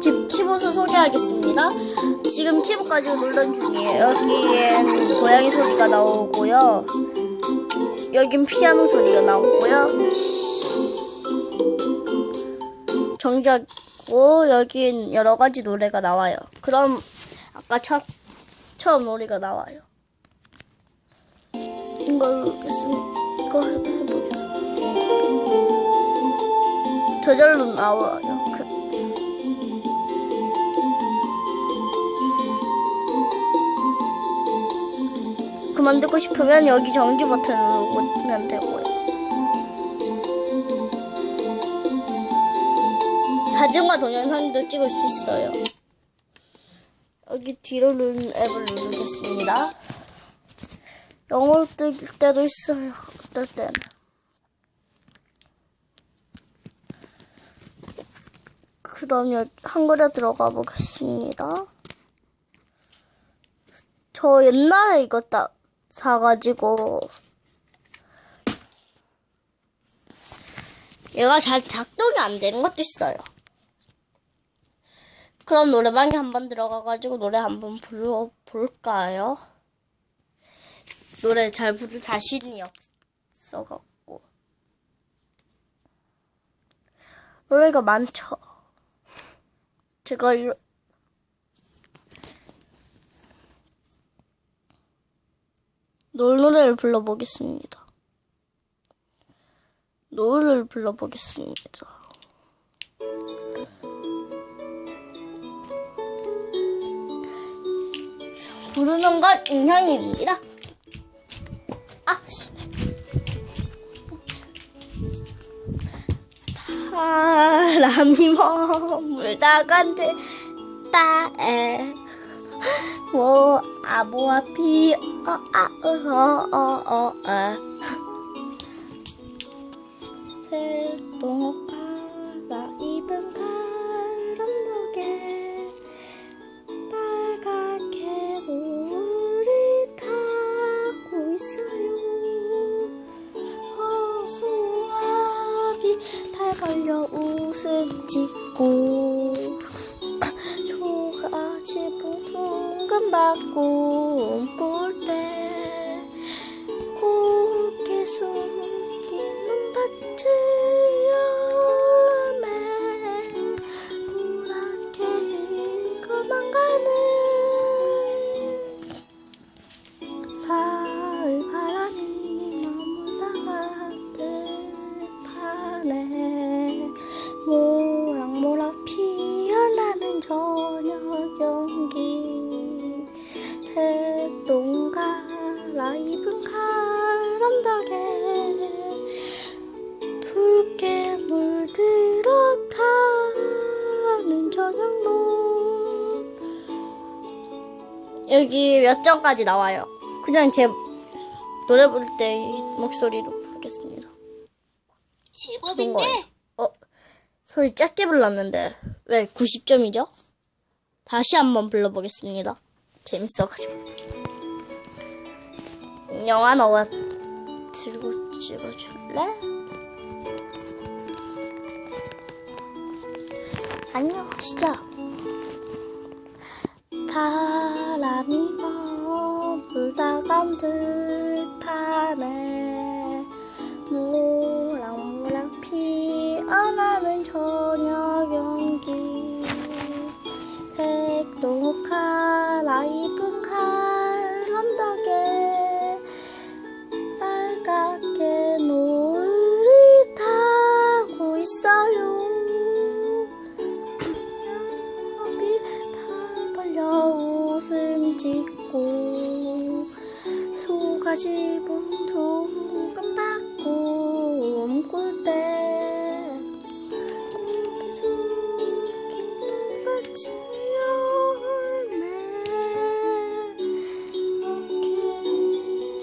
집 키보드 소개하겠습니다. 지금 키보드 가지고 놀던 중이에요. 여기엔 고양이 소리가 나오고요. 여긴 피아노 소리가 나오고요. 정작고 여긴 여러 가지 노래가 나와요. 그럼 아까 처, 처음 노래가 나와요. 이거 해보겠습니다. 이거 해보겠습니다. 저절로 나와요. 만 듣고 싶으면 여기 정지 버튼 누르면 되고요. 사진과 동영상도 찍을 수 있어요. 여기 뒤로 누른 앱을 누르겠습니다. 영어로 뜰 때도 있어요. 어떨 때는. 그럼 여기 한글에 들어가 보겠습니다. 저 옛날에 이거 딱 사가지고 얘가 잘 작동이 안 되는 것도 있어요. 그럼 노래방에 한번 들어가가지고 노래 한번 불러볼까요? 노래 잘 부를 자신이 없어갖고 노래가 많죠. 제가 이런 노래를 불러보겠습니다. 노래를 불러보겠습니다. 부르는 건 인형입니다. 아, 씨. 바람이 머물다간데 따에 뭐 아보아 피 어아어어어 새똥 sembako. 라입은 가람덕에 붉게 물들어 타는 저녁로 여기 몇 점까지 나와요. 그냥 제 노래 부를 때 목소리로 부르겠습니다. 거예요. 어, 소리 작게 불렀는데 왜 90점이죠? 다시 한번 불러보겠습니다. 재밌어가지고. 영화 너가 들고 찍어줄래? 안녕, 시작. 바람이 머물다 간 들판에 모락모락 피어나는 저 소가지 붕둥근 받고 움꿀 때 숙이는 밭이 열매 이렇게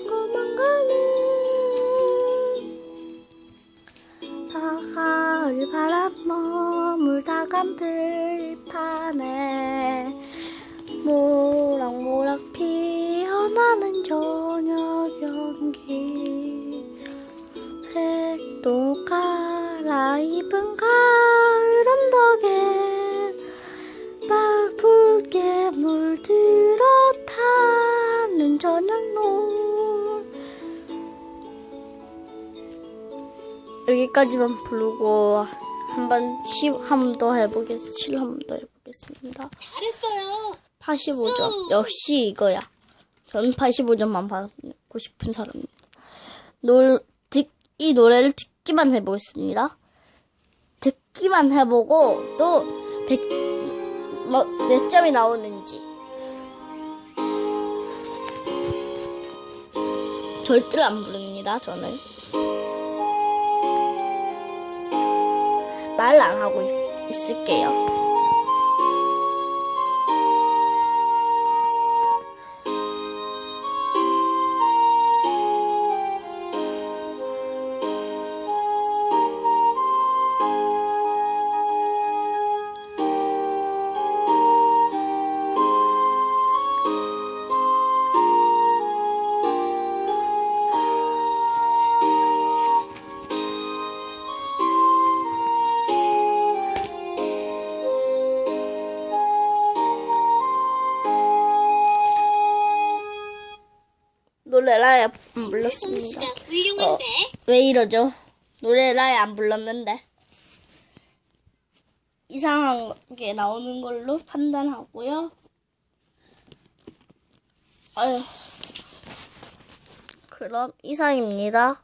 거만 가는 가을 바람 머물다 간 들 여기까지만 부르고 한번 한번더 해보겠습니다. 칠한번 더 해보겠습니다. 잘했어요. 85점. 역시 이거야. 전 85점만 받고 싶은 사람입니다. 놀, 듣, 이 노래를 듣기만 해보겠습니다. 듣기만 해보고, 또, 100, 뭐, 몇 점이 나오는지. 절대로 안 부릅니다, 저는. 말 안 하고 있, 있을게요. 아예 안 불렀습니다. 솜씨가 훌륭한데. 왜 이러죠? 아예 안 불렀는데. 이상한 게 나오는 걸로 판단하고요. 아휴. 그럼 이상입니다.